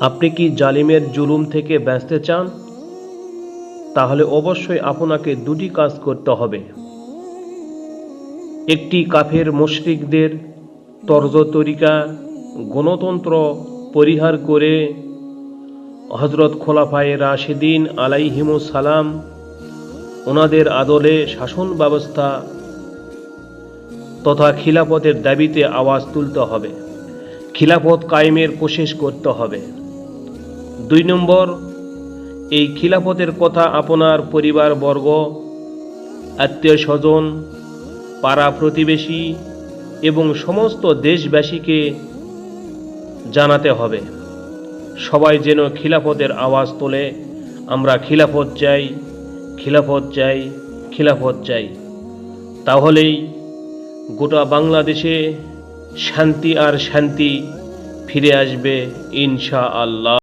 আপনি কি জালিমের জুলুম থেকে বাঁচতে চান? তাহলে অবশ্যই আপনাকে দুটি কাজ করতে হবে। একটি কাফের মুশরিকদের তর্জ তরিকা, গণতন্ত্র পরিহার করে হজরত খোলাফায়ে রাশেদিন আলাইহিমুস সালাম ওনাদের আদলে শাসন ব্যবস্থা তথা খিলাফতের দাবিতে আওয়াজ তুলতে হবে। খিলাফত কায়েমের কোশিশ করতে হবে। দুই নম্বর, এই খিলাফতের কথা আপনার পরিবারবর্গ, আত্মীয় স্বজন, পাড়া প্রতিবেশী এবং সমস্ত দেশবাসীকে জানাতে হবে। সবাই যেন খিলাফতের আওয়াজ তোলে, আমরা খিলাফত চাই খিলাফত চাই খিলাফত চাই। তাহলেই গোটা বাংলাদেশে শান্তি আর শান্তি ফিরে আসবে ইনশা আল্লাহ